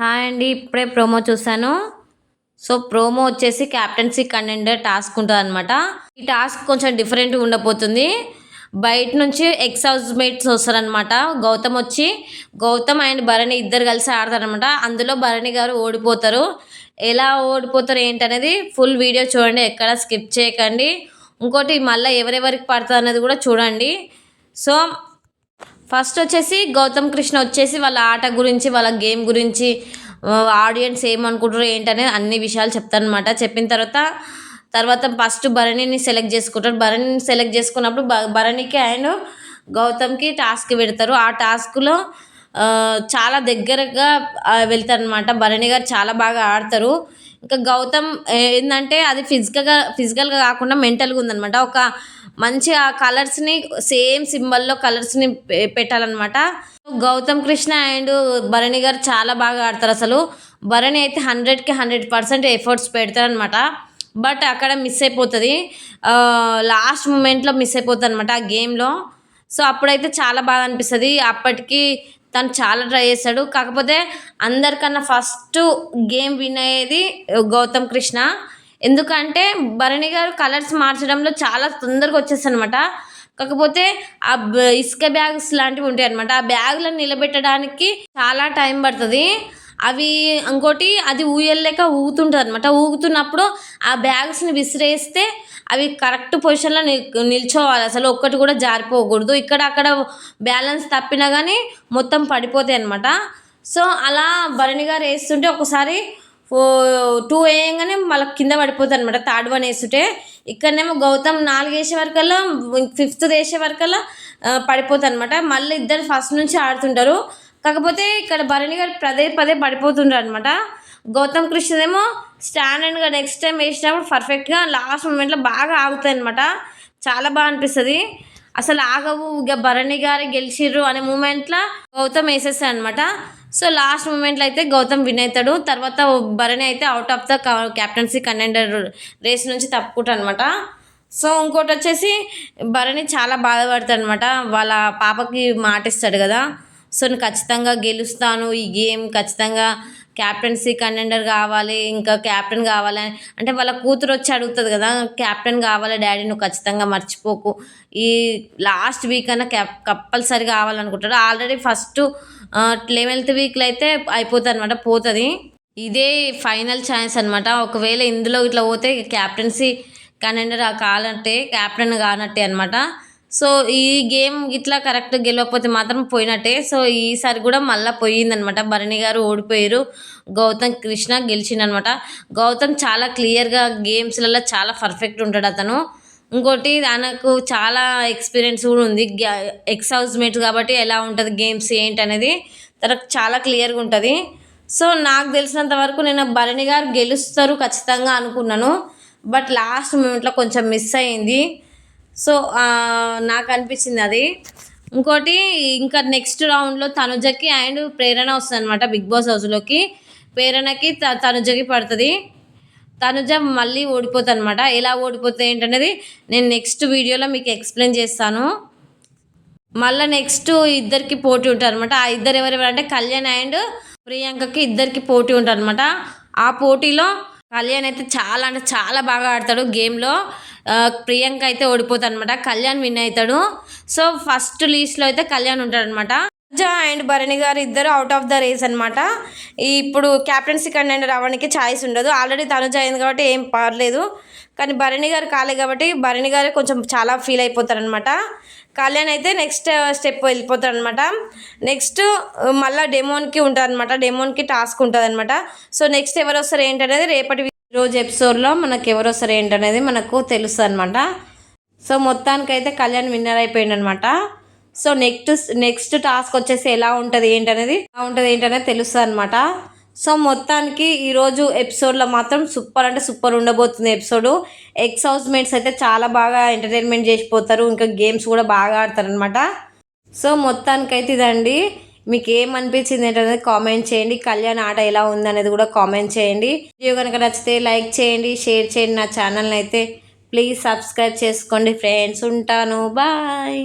Hi అండి ఇప్పుడే promo చూశాను. సో ప్రోమో వచ్చేసి క్యాప్టెన్సీ కంటెండర్ టాస్క్ ఉంటుంది అనమాట ఈ టాస్క్ కొంచెం డిఫరెంట్గా ఉండబోతుంది. బయట నుంచి ఎక్స్ హౌస్ మేట్స్ వస్తారనమాట గౌతమ్ వచ్చి గౌతమ్ అండ్ భరణి ఇద్దరు కలిసి ఆడతారనమాట అందులో భరణి గారు ఓడిపోతారు. ఎలా ఓడిపోతారు ఏంటనేది ఫుల్ వీడియో చూడండి ఎక్కడ స్కిప్ చేయకండి. ఇంకోటి మళ్ళీ ఎవరెవరికి పడుతుంది అనేది కూడా చూడండి. సో ఫస్ట్ వచ్చేసి గౌతమ్ కృష్ణ వచ్చేసి వాళ్ళ ఆట గురించి వాళ్ళ గేమ్ గురించి ఆడియన్స్ ఏమనుకుంటారు ఏంటనేది అన్ని విషయాలు చెప్తారనమాట చెప్పిన తర్వాత తర్వాత ఫస్ట్ భరణిని సెలెక్ట్ చేసుకుంటారు. భరణిని సెలెక్ట్ చేసుకున్నప్పుడు భరణికి అండ్ గౌతమ్కి టాస్క్ పెడతారు. ఆ టాస్క్లో చాలా దగ్గరగా వెళ్తారనమాట భరణి గారు చాలా బాగా ఆడతారు. ఇంకా గౌతమ్ ఏంటంటే అది ఫిజికల్గా ఫిజికల్గా కాకుండా మెంటల్గా ఉందనమాట ఒక మంచి ఆ కలర్స్ని సేమ్ సింబల్లో కలర్స్ని పెట్టాలన్నమాట. గౌతమ్ కృష్ణ అండ్ భరణి గారు చాలా బాగా ఆడతారు అసలు. భరణి అయితే హండ్రెడ్కి హండ్రెడ్ పర్సెంట్ ఎఫర్ట్స్ పెడతారనమాట బట్ అక్కడ మిస్ అయిపోతుంది. లాస్ట్ మూమెంట్లో మిస్ అయిపోతుంది అనమాట ఆ గేమ్లో సో అప్పుడైతే చాలా బాగా అనిపిస్తుంది. అప్పటికి తను చాలా ట్రై చేస్తాడు. కాకపోతే అందరికన్నా ఫస్ట్ గేమ్ విన్ అయ్యేది గౌతమ్ కృష్ణ. ఎందుకంటే భరణి గారు కలర్స్ మార్చడంలో చాలా తొందరగా వచ్చేస్తాయి అనమాట కాకపోతే ఆ ఇసుక బ్యాగ్స్ లాంటివి ఉంటాయి అనమాట ఆ బ్యాగ్లను నిలబెట్టడానికి చాలా టైం పడుతుంది. అవి ఇంకోటి అది ఊయలేక ఊగుతుంటుంది అనమాట ఊగుతున్నప్పుడు ఆ బ్యాగ్స్ని విసిరేస్తే అవి కరెక్ట్ పొజిషన్లో నిల్చోవాలి. అసలు ఒక్కటి కూడా జారిపోకూడదు. ఇక్కడ అక్కడ బ్యాలెన్స్ తప్పినా కానీ మొత్తం పడిపోతాయి అనమాట సో అలా భరణి గారు వేస్తుంటే ఒకసారి టూ వేయంగానే మళ్ళీ కింద పడిపోతుంది అనమాట థర్డ్ వన్ వేస్తుంటే ఇక్కడనేమో గౌతమ్ నాలుగు వేసే వరకల్లా ఫిఫ్త్ వేసే వరకల్లా పడిపోతుంది అనమాట మళ్ళీ ఇద్దరు ఫస్ట్ నుంచి ఆడుతుంటారు. కాకపోతే ఇక్కడ భరణి గారు పదే పదే పడిపోతుండ్రు అనమాట గౌతమ్ కృష్ణదేమో స్టాండర్డ్గా నెక్స్ట్ టైం వేసినప్పుడు పర్ఫెక్ట్గా లాస్ట్ మూమెంట్లో బాగా ఆగుతాయి అనమాట చాలా బాగా అనిపిస్తుంది. అసలు ఆగవు ఇక భరణి గారు గెలిచిర్రు అనే మూమెంట్లో గౌతమ్ వేసేస్తాడు అనమాట సో లాస్ట్ మూమెంట్లో అయితే గౌతమ్ విన్ అవుతాడు తర్వాత భరణి అయితే out of the captaincy contender race నుంచి తప్పుకుంటాడు అనమాట సో ఇంకోటి వచ్చేసి భరణి చాలా బాధపడతాడు అనమాట వాళ్ళ పాపకి మాటిస్తాడు కదా. సో నేను ఖచ్చితంగా గెలుస్తాను. ఈ గేమ్ ఖచ్చితంగా క్యాప్టెన్సీ కంటెండర్ కావాలి ఇంకా క్యాప్టెన్ కావాలి అంటే వాళ్ళ కూతురు వచ్చి అడుగుతుంది కదా క్యాప్టెన్ కావాలి డాడీ నువ్వు ఖచ్చితంగా మర్చిపోకు. ఈ లాస్ట్ వీక్ అన్నా క్యాప్ కంపల్సరీ కావాలనుకుంటాడు. ఆల్రెడీ ఫస్ట్ లెవెన్త్ వీక్లో అయితే అయిపోతుంది అనమాట పోతుంది. ఇదే ఫైనల్ ఛాన్స్ అనమాట ఒకవేళ ఇందులో ఇట్లా పోతే క్యాప్టెన్సీ కంటెండర్ కావాలంటే క్యాప్టెన్ కానట్టే అనమాట సో ఈ గేమ్ ఇట్లా కరెక్ట్ గెలవకపోతే మాత్రం పోయినట్టే. సో ఈసారి కూడా మళ్ళీ పోయిందనమాట భరణి గారు ఓడిపోయారు. గౌతమ్ కృష్ణ గెలిచిండనమాట గౌతమ్ చాలా క్లియర్గా గేమ్స్లలో చాలా పర్ఫెక్ట్ ఉంటాడు అతను. ఇంకోటి తనకు చాలా ఎక్స్పీరియన్స్ కూడా ఉంది. ఎక్స్ హౌస్ కాబట్టి ఎలా ఉంటుంది గేమ్స్ ఏంటి అనేది తనకు చాలా క్లియర్గా ఉంటుంది. సో నాకు తెలిసినంత వరకు నేను భరణి గారు గెలుస్తారు ఖచ్చితంగా అనుకున్నాను. బట్ లాస్ట్ మూమెంట్లో కొంచెం మిస్ అయింది. సో నాకు అనిపించింది అది. ఇంకోటి ఇంకా నెక్స్ట్ రౌండ్లో తనుజకి అండ్ ప్రేరణ వస్తుంది అనమాట బిగ్ బాస్ హౌస్లోకి. ప్రేరణకి త తనుజకి పడుతుంది. తనుజ మళ్ళీ ఓడిపోతుంది అనమాట ఎలా ఓడిపోతుంది ఏంటనేది నేను నెక్స్ట్ వీడియోలో మీకు ఎక్స్ప్లెయిన్ చేస్తాను. మళ్ళీ నెక్స్ట్ ఇద్దరికి పోటీ ఉంటారు అనమాట ఆ ఇద్దరు ఎవరెవరంటే కళ్యాణ్ అండ్ ప్రియాంకకి ఇద్దరికి పోటీ ఉంటారు అనమాట ఆ పోటీలో కళ్యాణ్ అయితే చాలా అంటే చాలా బాగా ఆడతాడు గేమ్లో. ప్రియాంక అయితే ఓడిపోతాడు అనమాట కళ్యాణ్ విన్ అవుతాడు. సో ఫస్ట్ లీస్ట్లో అయితే కళ్యాణ్ ఉంటాడు అనమాట అండ్ భరణి గారు ఇద్దరు అవుట్ ఆఫ్ ద రేస్ అనమాట ఇప్పుడు క్యాప్టెన్సీ కంటెండర్ అవ్వడానికి ఛాయిస్ ఉండదు. ఆల్రెడీ తనుజ అయింది కాబట్టి ఏం పర్లేదు. కానీ భరణి గారు కాలే కాబట్టి భరణి గారు కొంచెం చాలా ఫీల్ అయిపోతారనమాట. కళ్యాణ్ అయితే నెక్స్ట్ స్టెప్ uh, వెళ్ళిపోతాడు అనమాట నెక్స్ట్ మళ్ళీ డెమోన్కి ఉంటుంది అనమాట డెమోన్కి టాస్క్ ఉంటుంది అనమాట సో నెక్స్ట్ ఎవరు వస్తారు ఏంటనేది రేపటి రోజు ఎపిసోడ్లో మనకు ఎవరో సరే ఏంటనేది మనకు తెలుస్తుంది అనమాట సో మొత్తానికైతే కళ్యాణ్ విన్నర్ అయిపోయింది అనమాట సో నెక్స్ట్ నెక్స్ట్ టాస్క్ వచ్చేసి ఎలా ఉంటుంది ఏంటనేది ఎలా ఉంటుంది ఏంటనేది తెలుస్తుంది అనమాట సో మొత్తానికి ఈరోజు ఎపిసోడ్లో మాత్రం సూపర్ అంటే సూపర్ ఉండబోతుంది ఎపిసోడ్. ఎక్స్ హౌస్ మేట్స్ అయితే చాలా బాగా ఎంటర్టైన్మెంట్ చేసిపోతారు. ఇంకా గేమ్స్ కూడా బాగా ఆడతారు అనమాట సో మొత్తానికైతే ఇదండి. మీకు ఏమనిపించింది ఏంటనేది కామెంట్ చేయండి. కళ్యాణ్ ఆట ఎలా ఉందనేది కూడా కామెంట్ చేయండి. వీడియో కనుక నచ్చితే లైక్ చేయండి షేర్ చేయండి నా ఛానల్ని అయితే ప్లీజ్ సబ్స్క్రైబ్ చేసుకోండి. ఫ్రెండ్స్ ఉంటాను. బాయ్